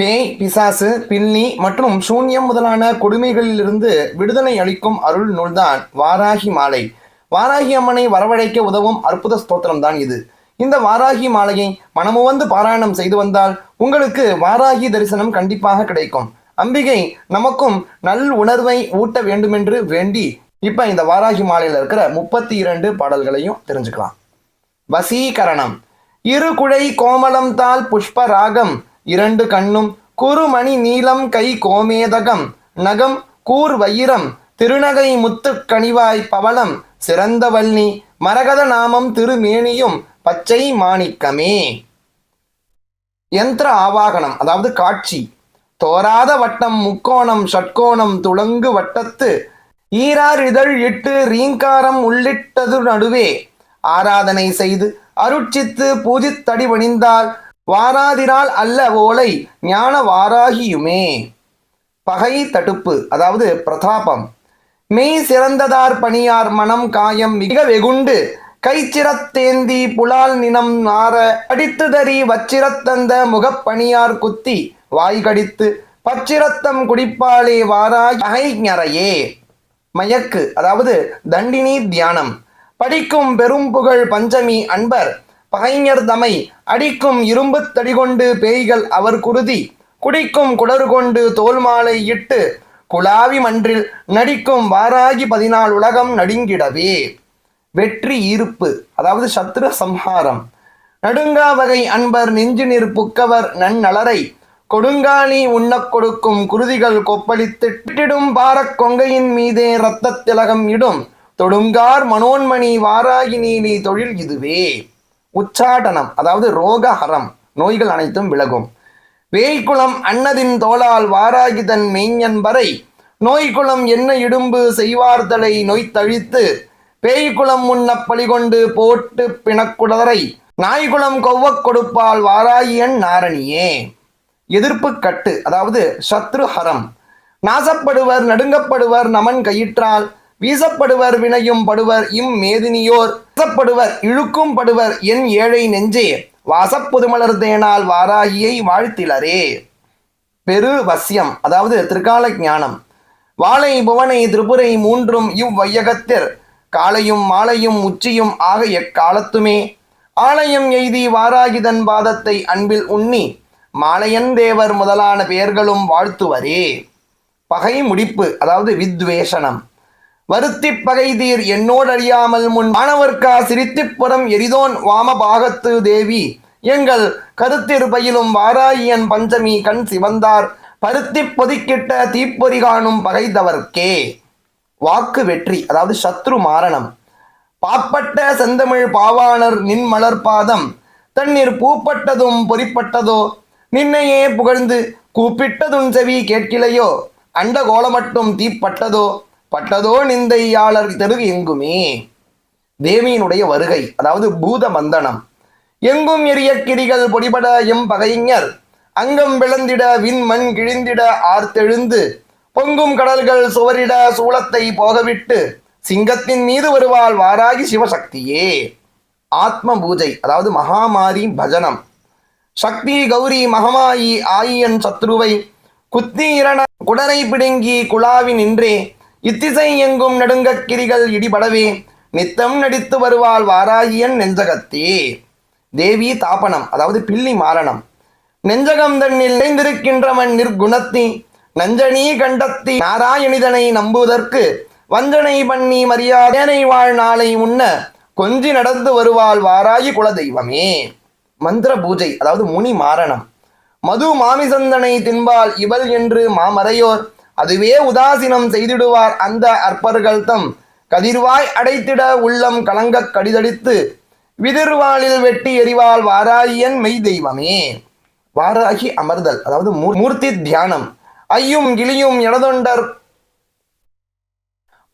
பேய் பிசாசு பின்னி மற்றும் சூன்யம் முதலான கொடுமைகளிலிருந்து விடுதலை அளிக்கும் அருள் நூல்தான் வாராகி மாலை. வாராகி அம்மனை வரவழைக்க உதவும் அற்புத ஸ்தோத்திரம் தான் இது. இந்த வாராகி மாலையை மனமுவந்து பாராயணம் செய்து வந்தால் உங்களுக்கு வாராகி தரிசனம் கண்டிப்பாக கிடைக்கும். அம்பிகை நமக்கும் நல் உணர்வை ஊட்ட வேண்டுமென்று வேண்டி இப்ப இந்த வாராகி மாலையில் இருக்கிற முப்பத்தி இரண்டு பாடல்களையும் தெரிஞ்சுக்கலாம். வசீகரணம். இரு குழை கோமலம் தால் புஷ்ப ராகம். இரண்டு கண்ணும் குறுமணி நீலம் கை கோமேதகம் நகம் கூர் வைரம் திருநகை முத்துக்கனிவாய் பவளம் சிறந்த வள்ளி மரகத நாமம் திருமேனியும் பச்சை மாணிக்கமே. யந்திர ஆவாகனம் அதாவது காட்சி. தோராத வட்டம் முக்கோணம் ஷட்கோணம் துளங்கு வட்டத்து ஈரார் இதழ் இட்டு ரீங்காரம் உள்ளிட்டது நடுவே. ஆராதனை செய்து அருட்சித்து பூஜித்தடி பணிந்தால் வாராதிரால் அல்ல ஓலை ஞான வாராகியுமே பகை தடுப்பு அதாவது பிரதாபம். மெய் சிறந்ததார் பணியார் மனம் காயம் மிக வெகுண்டு. கைச்சிரத்தேந்தி புலால் நினம் நார அடித்துதறி வச்சிரத்தந்த முகப்பணியார் குத்தி வாய் கடித்து பச்சிரத்தம் குடிப்பாளே வாராய் அகைஞரையே மயக்கு அதாவது தண்டினி தியானம். படிக்கும் பெரும் புகழ் பஞ்சமி அன்பர் பகைஞர் தமை அடிக்கும் இரும்பு தடிகொண்டு பேய்கள் அவர் குருதி குடிக்கும் குடறு கொண்டு தோல் மாலை இட்டு குழாவி மன்றில் நடிக்கும் வாராகி பதினாலு உலகம் நடுங்கிடவே. வெற்றி ஈர்ப்பு அதாவது சத்ரு சம்ஹாரம். நடுங்கா வகை அன்பர் நெஞ்சு நீர் புக்கவர் நன்னலரை கொடுங்காலி உண்ணக் கொடுக்கும் குருதிகள் கொப்பளித்து விட்டிடும் பாரக் கொங்கையின் மீதே இரத்தத் திலகம் இடும் தொடுங்கார் மனோன்மணி வாராகி நீலி தொழில் இதுவே. உச்சாடனம் அதாவது ரோகஹரம் நோய்கள் அனைத்தும் விலகும். வேய்குளம் அன்னதின் தோளால் வாராகி தன் மெய்ஞன்பரை நோய்குளம் என்ன இடும்பு செய்வார்தலை நொய்த்தழித்து பேய்குளம் முன்னப் பழிகொண்டு போட்டு பிணக்குடரை நாய்குளம் கொவ்வக் கொடுப்பால் வாராயன் நாரணியே. எதிர்ப்பு கட்டு அதாவது சத்ருஹரம். நாசப்படுவர் நடுங்கப்படுவர் நமன் கயிற்றால் வீசப்படுவர் வினையும் படுவர் இம் மேதினியோர் வீசப்படுவர் இழுக்கும் படுவர் என் ஏழை நெஞ்சே. வாசப்புதுமலர் தேனால் வாராகியை வாழ்த்திலரே. பெரு வசியம் அதாவது திருக்கால ஞானம். வாழை புவனை திரிபுரை மூன்றும் இவ்வையகத்திற் காலையும் மாலையும் உச்சியும் ஆக எக்காலத்துமே. ஆலயம் எய்தி வாராகிதன் பாதத்தை அன்பில் உண்ணி மாலையன் தேவர் முதலான பெயர்களும் வாழ்த்துவரே. பகை முடிப்பு அதாவது வித்வேஷனம். வருத்தி பகைதீர் என்னோடு அறியாமல் முன் மாணவர்க்கா சிரித்திப்புறம் எரிதோன் எரிதோன் வாமபாகத்து தேவி. எங்கள் கருத்திற் பயிலும் வாராயியன் பஞ்சமி கண் சிவந்தார். பருத்திப் பொதுக்கிட்ட தீப்பொறி காணும் பகைந்தவர்க்கே. வாக்கு வெற்றி அதாவது சத்ரு மாரணம். பாப்பட்ட செந்தமிழ் பாவாணர் நின் மலர்பாதம் தண்ணீர் பூப்பட்டதும் பொறிப்பட்டதோ? நின்னையே புகழ்ந்து கூப்பிட்டதுன் செவி கேட்கிலையோ? அண்ட கோலமட்டும் தீப்பட்டதோ? பட்டதோ நிந்தையாளர் தெருகு எங்குமே? தேவியினுடைய வருகை அதாவது பூத மந்தனம். எங்கும் எரிய கிரிகள் பொடிபட எம் பகைஞர். அங்கம் விளந்திட விண் மண் கிழிந்திட ஆர்த்தெழுந்து. பொங்கும் கடல்கள் சுவரிட சூளத்தை போகவிட்டு. சிங்கத்தின் மீது வருவாள் வாராகி சிவசக்தியே. ஆத்ம பூஜை அதாவது மகாமாரி பஜனம். சக்தி கௌரி மகமாயி ஆயியன் சத்ருவை. குத்தி இரண குடரை பிடுங்கி குழாவி நின்றே. இத்திசை எங்கும் நடுங்கக் கிரிகள் இடிபடவே நித்தம் நடித்து வருவாள் வாராகியன் நெஞ்சகத்தே. தேவி தாபனம் அதாவது பில்லி மாரணம். நெஞ்சகம் தன்னில் நிறைந்திருக்கின்றவன் நிர்குணத்தி நஞ்சனி கண்டத்தி நாராயணிதனை நம்புவதற்கு வஞ்சனை பண்ணி மரியாதேனை வாழ்நாளை முன்ன கொஞ்சி நடந்து வருவாள் வாராயி குலதெய்வமே. மந்திர பூஜை அதாவது முனி மாரணம். மது மாமிசந்தனை தின்பால் இவள் என்று மாமறையோர் அதுவே உதாசீனம் செய்திடுவார் அந்த அற்பர்கள் தம். கதிர்வாய் அடைத்திட உள்ளம் கலங்கக் கடிதடித்து விதிர்வாளில் வெட்டி எறிவாள் வாராகியன் மெய் தெய்வமே. வாராகி அமர்தல் அதாவது மூர்த்தி தியானம். ஐயும் கிளியும் எனதொண்டர்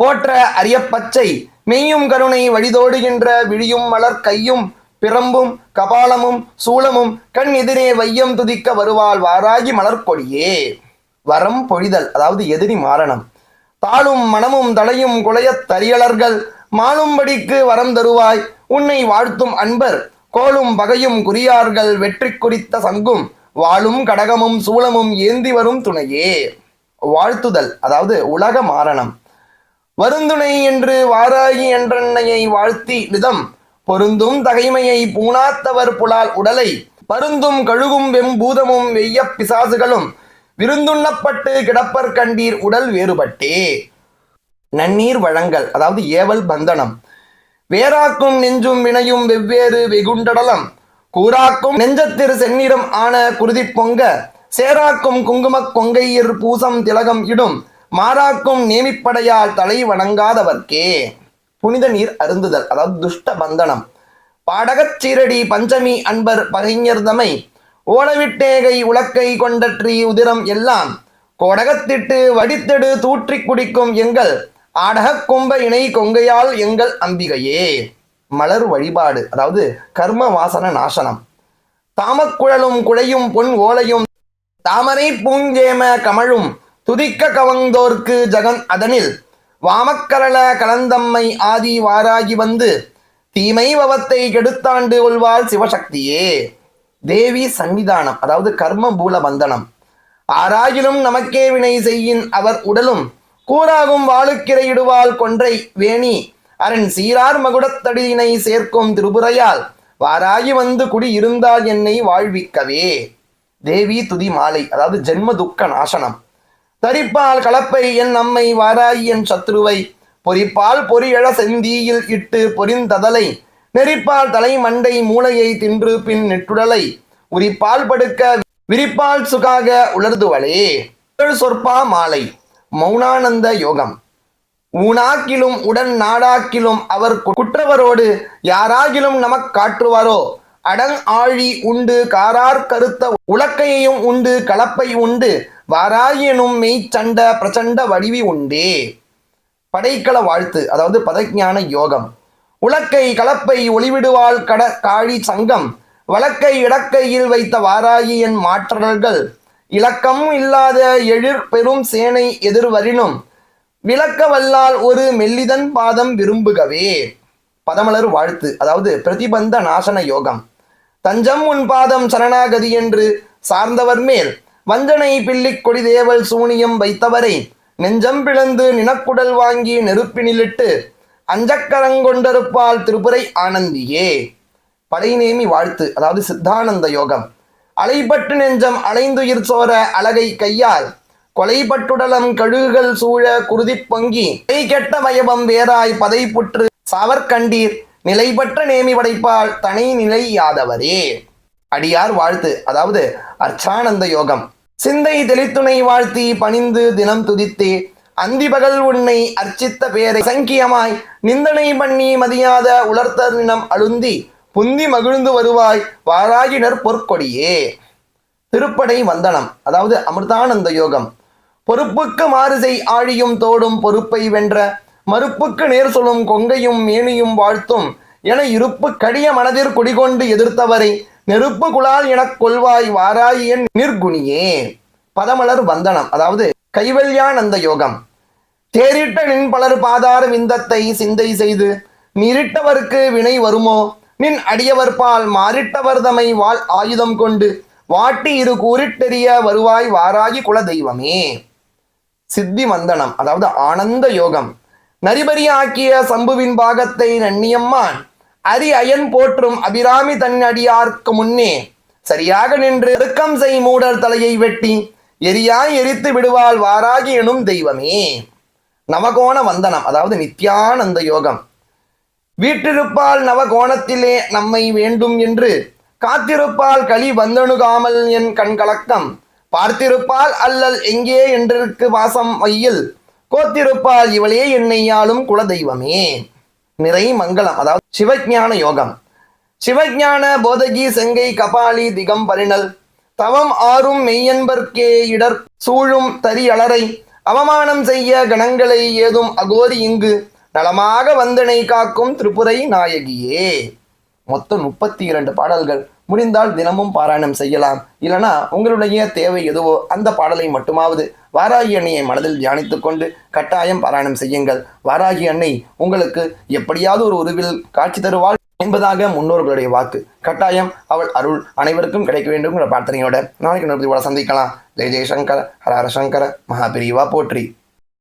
போற்ற அரிய பச்சை மெய்யும் கருணை வழிதோடுகின்ற விழியும் மலர் கையும் பிரம்பும் கபாலமும் சூலமும் கண் எதிரே வையம் துதிக்க வருவாள் வாராகி மலர்கொடியே வரம் பொழிதல் அதாவது எதிரி மாறணம் தாளும் மனமும் தலையும் குலையத் தரியலர்கள் மாளும்படிக்கு வரம் தருவாய். உன்னை வாழ்த்தும் அன்பர் கோலும் பகையும் குறியார்கள் வெற்றி குறித்த சங்கும் வாளும் கடகமும் சூளமும் ஏந்தி வரும் துணையே. வாழ்த்துதல் அதாவது உலக மாரணம். வருந்துணை என்று வாராகி என்றென்னையை வாழ்த்தி நிதம். பொருந்தும் தகைமையை பூணாத்தவர் புலால் உடலை. பருந்தும் கழுகும் வெம்பூதமும் வெய்ய பிசாசுகளும் விருந்துண்ணப்பட்டு கிடப்பர் கண்டீர் உடல் வேறுபட்டே. நன்னீர் வழங்கல் அதாவது ஏவல் பந்தனம். வேறாக்கும் நெஞ்சும் வினையும் வெவ்வேறு வெகுண்டடலம். கூறாக்கும் நெஞ்சத்திரு செந்நிறம் ஆன குருதி பொங்க. சேராக்கும் குங்குமக் கொங்கையிர் பூசம் திலகம் இடும். மாறாக்கும் நேமிப்படையால் தலை வணங்காதவர்க்கே. புனித நீர் அருந்துதல் அதாவது துஷ்ட பந்தனம். பாடகச் சீரடி பஞ்சமி அன்பர் பகைஞர்தமை ஓடவிட்டேகை உலக்கை கொண்டற்றி உதிரம் எல்லாம் கொடகத்திட்டு வடித்தெடு தூற்றிக் குடிக்கும் எங்கள் ஆடகக் கொம்ப இணை கொங்கையால் எங்கள் அம்பிகையே. மலர் வழிபாடு அதாவது கர்ம வாசன நாசனம். தாமக்குழலும் குழையும் பொன் ஓலையும் தாமரை பூஞ்சேம கமழும் துதிக்க கவந்தோர்க்கு ஜகன் அதனில். வாமக்கரள கலந்தம்மை ஆதி வாராகி வந்து தீமை பவத்தை கெடுத்தாண்டு கொள்வாள் சிவசக்தியே. தேவி சன்னிதானம் அதாவது கர்ம பூல பந்தனம். ஆராயிலும் நமக்கே வினை செய்யின் அவர் உடலும் கூறாகும் வாளுக்கிரையிடுவாள் கொன்றை வேணி. அரண் சீரார் மகுடத்தடியினை சேர்க்கும் திருபுரையால் வாராகி வந்து குடி இருந்தால் என்னை வாழ்விக்கவே. தேவி துதி மாலை அதாவது ஜென்ம துக்க நாசனம். தரிப்பால் கலப்பை என் நம்மை வாராயி என் சத்ருவை பொறிப்பால் பொறியழ செந்தீயில் இட்டு பொறிந்ததலை நெறிப்பால் தலை மண்டை மூளையை தின்று பின் நெட்டுடலை உரிப்பால் படுக்க விரிப்பால் சுகாக உலர்துவளே. சொற்பா மாலை மௌனானந்த யோகம். ஊனாக்கிலும் உடன் நாடாக்கிலும் அவர் குற்றவரோடு யாராகிலும் நமக் காற்றுவாரோ? அடங் ஆழி உண்டு காரார் கருத்த உலக்கையையும் உண்டு கலப்பை உண்டு வாராயனும் மெய்ச்சண்ட பிரச்சண்ட வடிவி உண்டே. படைக்கல வாழ்த்து அதாவது பதஞான யோகம். உலக்கை கலப்பை ஒளிவிடுவாள் கட காழி சங்கம். வழக்கை இடக்கையில் வைத்த வாராகியன் மாற்றல்கள் இலக்கம் இல்லாத எழிர் பெரும் சேனை எதிர்வரினும் விளக்க வல்லால் ஒரு மெல்லிதன் பாதம் விரும்புகவே. பதமலர் வாழ்த்து. அதாவது பிரதிபந்த நாசன யோகம். தஞ்சம் உன் பாதம் சரணாகதி என்று சார்ந்தவர் மேல் வஞ்சனை பில்லிக் கொடிதேவல் சூனியம் வைத்தவரை நெஞ்சம் பிளந்து நினக்குடல் வாங்கி நெருப்பினிலிட்டு அஞ்சக்கரங்கொண்டருப்பால் திருப்புரை ஆனந்தியே. படைநேமி வாழ்த்து அதாவது சித்தானந்த யோகம். அலைபட்டு நெஞ்சம் அலைந்துயிர் சோர அழகை கையால் கொலைபட்டுடலம் கழுகுகள் சூழ குருதிப் பொங்கி கை கெட்ட வயபம் வேறாய் புற்று சாவர்கண்டீர் நிலைபற்ற நேமி படைப்பால் தனி நிலை யாதவரே அடியார் வாழ்த்து அதாவது அர்ச்சானந்த யோகம். சிந்தை தெளித்துணை வாழ்த்தி பணிந்து தினம் துதித்தே அந்திபகல் உன்னை அர்ச்சித்த பேரை சங்கியமாய் நிந்தனை பண்ணி மதியாத உலர்த்தனினம் அழுந்தி புந்தி மகிழ்ந்து வருவாய் வாராகினர் பொற்கொடியே. திருப்படை வந்தனம் அதாவது அமிர்தானந்த யோகம். பொறுப்புக்கு மாறுசை ஆழியும் தோடும் பொறுப்பை வென்ற மறுப்புக்கு நேர் சொல்லும் கொங்கையும் மேனியும் வாழ்த்தும் என இருப்பு கடிய மனதிற் குடிகொண்டு எதிர்த்தவரை நெருப்பு குழால் எனக் கொள்வாய் வாராயன் நிர்குணியே பதமலர் வந்தனம் அதாவது கைவல்யானந்த யோகம். தேரிட்ட நின் பலர் பாதார விந்தத்தை சிந்தை செய்து நீரிட்டவர்க்கு வினை வருமோ? நின் அடியவர்பால் மாறிட்டவர் தமை வாழ் ஆயுதம் கொண்டு வாட்டி இரு கூறிட்டெறிய வருவாய் வாராகி குல தெய்வமே. சித்தி வந்தனம் அதாவது ஆனந்த யோகம். நரிபரி ஆக்கிய சம்புவின் பாகத்தை நன்னியம்மான் அரி அயன் போற்றும் அபிராமி தன் அடியார்க்கு முன்னே சரியாக நின்று இறுக்கம் செய் மூடர் தலையை வெட்டி எரியாய் எரித்து விடுவாள் வாராகி எனும் தெய்வமே. நவகோண வந்தனம் அதாவது நித்யானந்த யோகம். வீட்டிருப்பால் நவகோணத்திலே நம்மை வேண்டும் என்று காத்திருப்பால் களி வந்தணுகாமல் என் கண்கலக்கம் பார்த்திருப்பால் அல்லல் எங்கே என்றிருக்கு வாசம் வையில் கோத்திருப்பால் இவளே என்னையாலும் குலதெய்வமே. நிறை மங்களம் அதாவது சிவஞான யோகம். சிவஞான போதகி செங்கை கபாலி திகம்பரிணல் தவம் ஆறும் மெய்யன்பர்க்கே இடர் சூழும் தரியளரை அவமானம் செய்ய கணங்களை ஏதும் அகோரி இங்கு நலமாக வந்தனை காக்கும் திரிபுரை நாயகியே. மொத்தம் முப்பத்தி இரண்டு பாடல்கள். முடிந்தால் தினமும் பாராயணம் செய்யலாம். இல்லனா உங்களுடைய தேவை எதுவோ அந்த பாடலை மட்டுமாவது வாராகி அன்னையை மனதில் தியானித்துக் கொண்டு கட்டாயம் பாராயணம் செய்யுங்கள். வாராகி அன்னை உங்களுக்கு எப்படியாவது ஒரு உருவில் காட்சி தருவாள். என்பதாக முன்னோர்களுடைய வாக்கு. கட்டாயம் அவள் அருள் அனைவருக்கும் கிடைக்க வேண்டும் என்ற பிரார்த்தனையோட நாளைக்கு நிறுத்தி சந்திக்கலாம். ஜெய் ஜெய்சங்கர ஹர ஹர சங்கர மகாபிரிவா போற்றி.